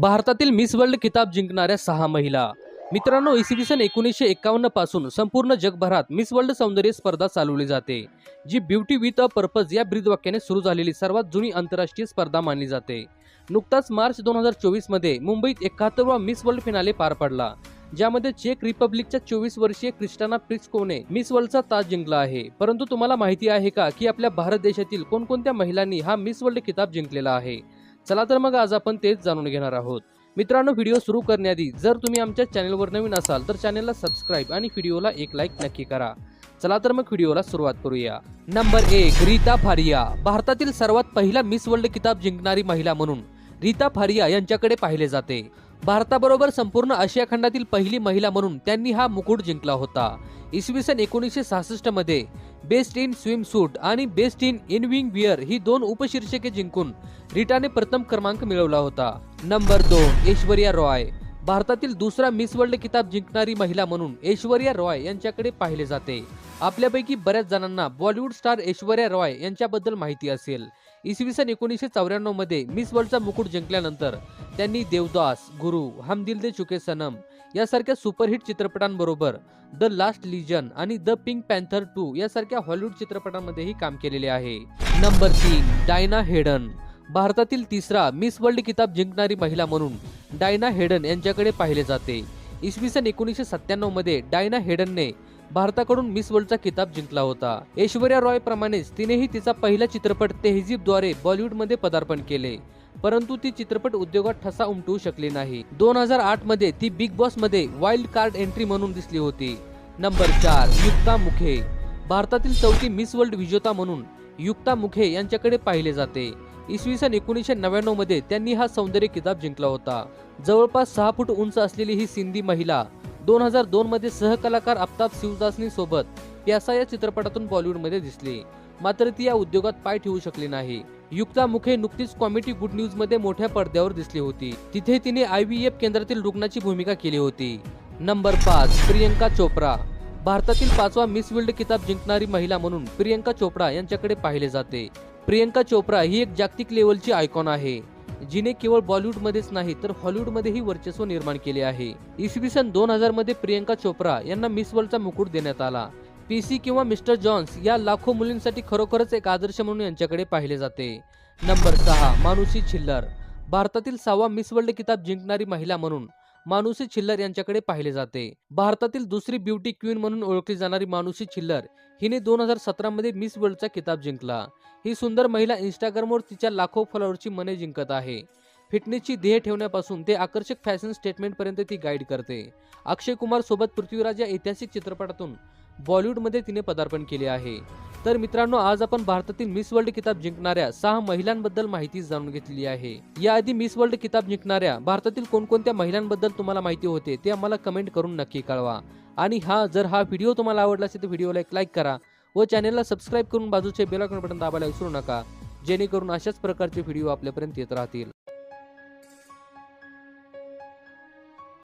भारतातील miss world किताब जिंकणाऱ्या सहा महिला. मित्रांनो इसवी सन एकोणीसशे एकावन्नपासून संपूर्ण जगभरात मिस वर्ल्ड सौंदर्य स्पर्धा चालवली जाते जी ब्युटी विथ अ पर्पज या ब्रीदवाक्याने सुरू झालेली सर्वात जुनी आंतरराष्ट्रीय स्पर्धा मानली जाते. नुकताच मार्च दोन हजार चोवीसमध्ये मुंबईत एकाहत्तरवा मिस वर्ल्ड फिनाले पार पडला ज्यामध्ये चेक रिपब्लिकच्या चोवीस वर्षीय क्रिस्टाना प्रिस्कोने मिस वर्ल्डचा ताज जिंकला आहे. परंतु तुम्हाला माहिती आहे का की आपल्या भारत देशातील कोणकोणत्या महिलांनी हा मिस वर्ल्ड किताब जिंकलेला आहे? चला तर मग आज आपण तेच जाणून घेणार आहोत. मित्रांनो व्हिडिओ सुरू करण्याआधी जर तुम्ही आमच्या चॅनलवर नवीन असाल तर चॅनलला सबस्क्राईब आणि व्हिडिओला एक लाईक नक्की करा. चला तर मग व्हिडिओला सुरुवात करूया. नंबर एक रीता फारिया. भारतातील सर्वात पहिला मिस वर्ल्ड किताब जिंकणारी महिला म्हणून रीता फारिया यांच्याकडे पाहिले जाते. भारताबरोबर संपूर्ण आशिया खंडातील पहिली महिला म्हणून त्यांनी हा मुकुट जिंकला होता. इसवी सन एकोणीसशे सहासष्टमध्ये बेस्ट इन स्विम सूट आणि बेस्ट इन इनविंग विअर ही दोन उपशीर्षके जिंकून रिटाने प्रथम क्रमांक मिळवला होता. नंबर दोन ऐश्वर्या रॉय. भारतातील दुसरा मिस वर्ल्ड किताब जिंकणारी महिला म्हणून ऐश्वर्या रॉय यांच्याकडे पाहिले जाते. आपल्यापैकी बऱ्याच जणांना बॉलिवूड स्टार ऐश्वर्या रॉय यांच्याबद्दल माहिती असेल. इसवी सन एकोणीसशे चौऱ्याण्णवमध्ये मिस वर्ल्डचा मुकुट जिंकल्यानंतर त्यांनी देवदास गुरु हम दिल दे चुके सनम यासारख्या सुपरहिट चित्रपटांबरोबर द लास्ट लिजन आणि द पिंक पॅन्थर टू यासारख्या हॉलिवूड चित्रपटांमध्येही काम केलेले आहे. नंबर तीन डायना हेडन भारतातील तिसरा मिस वर्ल्ड किताब जिंकणारी महिला म्हणून डायना हेडन यांच्याकडे पाहिले जाते. इसवी सन एकोणीसशे सत्त्याण्णवमध्ये डायना हेडनने भारताकडून मिस वर्ल्डचा किताब जिंकला होता. ऐश्वर्या रॉय प्रमाणेच तिनेही तिचा पहिला चित्रपट तेहजीबद्वारे बॉलिवूडमध्ये पदार्पण केले. परंतु ती चित्रपट उद्योगात ठसा उमटवू शकली नाही. दोन हजार आठमध्ये ती बिग बॉसमध्ये वाईल्ड कार्ड एंट्री म्हणून दिसली होती. नंबर चार युक्ता मुखे. भारतातील चौथी मिस वर्ल्ड विजेता म्हणून युक्ता मुखे यांच्याकडे पाहिले जाते. इसवी सन एकोणीसशे नव्याण्णवमध्ये त्यांनी हा सौंदर्य किताब जिंकला होता. जवळपास सहा फूट उंच असलेली ही सिंधी महिला दोन हजार दोन मध्ये सहकलाकार आफताब शिवदासनी सोबत प्यासा या चित्रपटातून बॉलिवूडमध्ये दिसली. मात्र ती या उद्योगात पाय ठेवू शकली नाही. युक्ता मुखे नुकतीच कॉमेडी गुड न्यूजमध्ये मोठ्या पडद्यावर दिसली होती. तिथे तिने आय व्ही एफ केंद्रातील रुग्णाची भूमिका केली होती. नंबर पाच प्रियंका चोप्रा. भारतातील पाचवा मिस वर्ल्ड किताब जिंकणारी महिला म्हणून प्रियंका चोप्रा यांच्याकडे पाहिले जाते. प्रियंका चोप्रा ही एक जागतिक लेवलची आयकॉन आहे. जिने केवळ बॉलिवूडमध्येच नाही तर हॉलिवूडमध्येही वर्चस्व निर्माण केले आहे. इसवी सन दोन हजारमध्ये प्रियंका चोप्रा यांना मिस वर्ल्डचा मुकुट देण्यात आला. पी सी किंवा मिस्टर जॉन्स या लाखो मुलींसाठी खरोखरच एक आदर्श म्हणून यांच्याकडे पाहिले जाते. नंबर सहा मानुषी छिल्लर. भारतातील सहावा मिस वर्ल्ड किताब जिंकणारी महिला म्हणून मानुषी छिल्लर यांच्याकडे पाहिले जाते. भारतातील दुसरी ब्युटी क्वीन म्हणून ओळखली जाणारी मानुषी छिल्लर हिने दोन हजार सतरा मध्ये मिस वर्ल्डचा किताब जिंकला. ही सुंदर महिला इंस्टाग्रामवर तिच्या लाखो फॉलोअरची मने जिंकत आहे. फिटनेसची ध्येय ठेवण्यापासून ते आकर्षक फॅशन स्टेटमेंट पर्यंत ती गाईड करते. अक्षय कुमार सोबत पृथ्वीराज या ऐतिहासिक चित्रपटातून बॉलिवूडमध्ये तिने पदार्पण केले आहे. तर मित्रांनो आज आपण भारतातील मिस वर्ल्ड किताब जिंकणाऱ्या सहा महिलांबद्दल माहिती जाणून घेतली आहे. याआधी मिस वर्ल्ड किताब जिंकणाऱ्या भारतातील कोणकोणत्या महिलांबद्दल तुम्हाला माहिती होते ते आम्हाला कमेंट करून नक्की कळवा. आणि हा जर हा व्हिडिओ तुम्हाला आवडला असेल तर व्हिडिओला एक लाईक करा व चॅनलला सबस्क्राईब करून बाजूचे बेल बटन दाबायला विसरू नका. जेणेकरून अशाच प्रकारचे व्हिडिओ आपल्यापर्यंत येत राहतील.